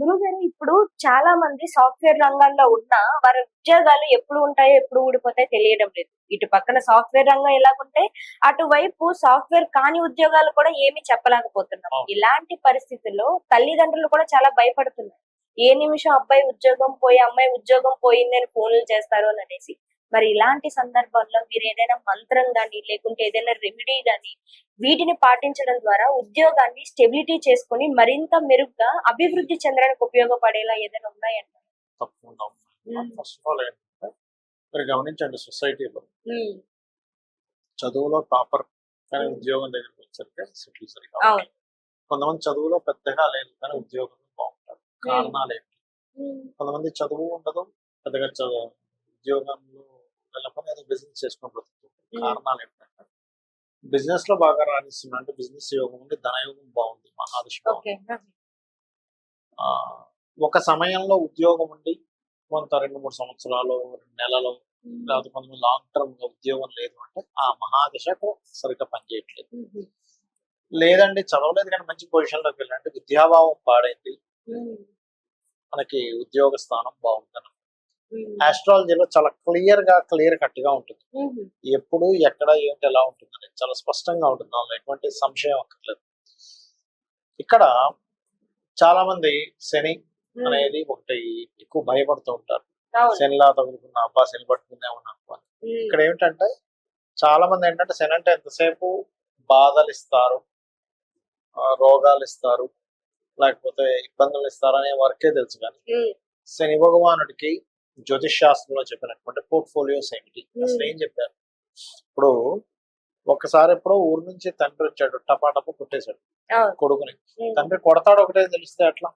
గురువు గారు ఇప్పుడు చాలా మంది సాఫ్ట్వేర్ రంగాల్లో ఉన్న వారి ఉద్యోగాలు ఎప్పుడు ఉంటాయో ఎప్పుడు ఊడిపోతాయో తెలియడం లేదు. ఇటు పక్కన సాఫ్ట్వేర్ రంగం ఎలాగుంటే అటువైపు సాఫ్ట్వేర్ కాని ఉద్యోగాలు కూడా ఏమీ చెప్పలేకపోతున్నాం. ఇలాంటి పరిస్థితుల్లో తల్లిదండ్రులు కూడా చాలా భయపడుతున్నారు. ఏ నిమిషం అబ్బాయి ఉద్యోగం పోయి అమ్మాయి ఉద్యోగం పోయింది అని ఫోన్లు చేస్తారు అని అనేసి. మరి ఇలాంటి సందర్భాల్లో మీరు ఏదైనా మంత్రం గాని లేకుంటే ఏదైనా రెమెడీ గాని వీటిని పాటించడం ద్వారా ఉద్యోగాన్ని స్టెబిలిటీ చేసుకొని మరింత మెరుగ్గా అభివృద్ధి చెందడానికి ఉపయోగపడేలా ఏదైనా ఉన్నాయంట తప్పకుండా ఫస్ట్ ఆఫ్ ఆల్ ఏంటంటే మీరు గమనించండి సొసైటీలో చదువులో టాపర్ కానీ ఉద్యోగం దగ్గరికి వచ్చరికి సెటిల్ సరిగా. కొంతమంది చదువులో పెద్దగా లేదు కానీ బాగుంటారు కారణాలు. ఏంటి కొంతమంది చదువు ఉండదు పెద్దగా చదువు ఉద్యోగంలో వెళ్ళకుండా ఏదో బిజినెస్ చేసుకుని బ్రతుకుతుంది. కారణాలు ఏంటంటే బిజినెస్లో బాగా రాణిస్తున్నా అంటే బిజినెస్ యోగం ఉంది ధనయోగం బాగుంది ఆ, ఒక సమయంలో ఉద్యోగం ఉండి కొంత రెండు మూడు సంవత్సరాలు రెండు నెలలు లేకపోతే కొంతమంది లాంగ్ టర్మ్గా ఉద్యోగం లేదు అంటే ఆ మహాదశకు సరిగ్గా పనిచేయట్లేదు. లేదండి చదవలేదు కానీ మంచి పొజిషన్లోకి వెళ్ళంటే విద్యాభావం పాడైంది. మనకి ఉద్యోగ స్థానం బాగుంటుంది. ఆస్ట్రాలజీలో చాలా క్లియర్గా క్లియర్ కట్గా ఉంటుంది ఎప్పుడు ఎక్కడ ఏంటి ఎలా ఉంటుంది అనేది చాలా స్పష్టంగా ఉంటుంది. అందులో ఎటువంటి సంశయం అక్కర్లేదు. ఇక్కడ చాలా మంది శని అనేది ఒకటి ఎక్కువ భయపడుతూ ఉంటారు. శనిలా తగులుకున్న అబ్బా శని పట్టుకుందేమని అనుకోని. ఇక్కడ ఏమిటంటే చాలా మంది ఏంటంటే శని అంటే ఎంతసేపు బాధలు ఇస్తారు రోగాలు ఇస్తారు లేకపోతే ఇబ్బందులు ఇస్తారు అనే వరకే తెలుసు కానీ శని భగవానుడికి జ్యోతిష్ శాస్త్రంలో చెప్పినటువంటి పోర్ట్ఫోలియోస్ ఏమిటి? అసలు ఏం చెప్పారు? ఇప్పుడు ఒకసారి ఎప్పుడో ఊరు నుంచి తండ్రి వచ్చాడు టపా టపా కొట్టేశాడు కొడుకుని. తండ్రి కొడతాడు ఒకటే తెలిస్తే అట్లా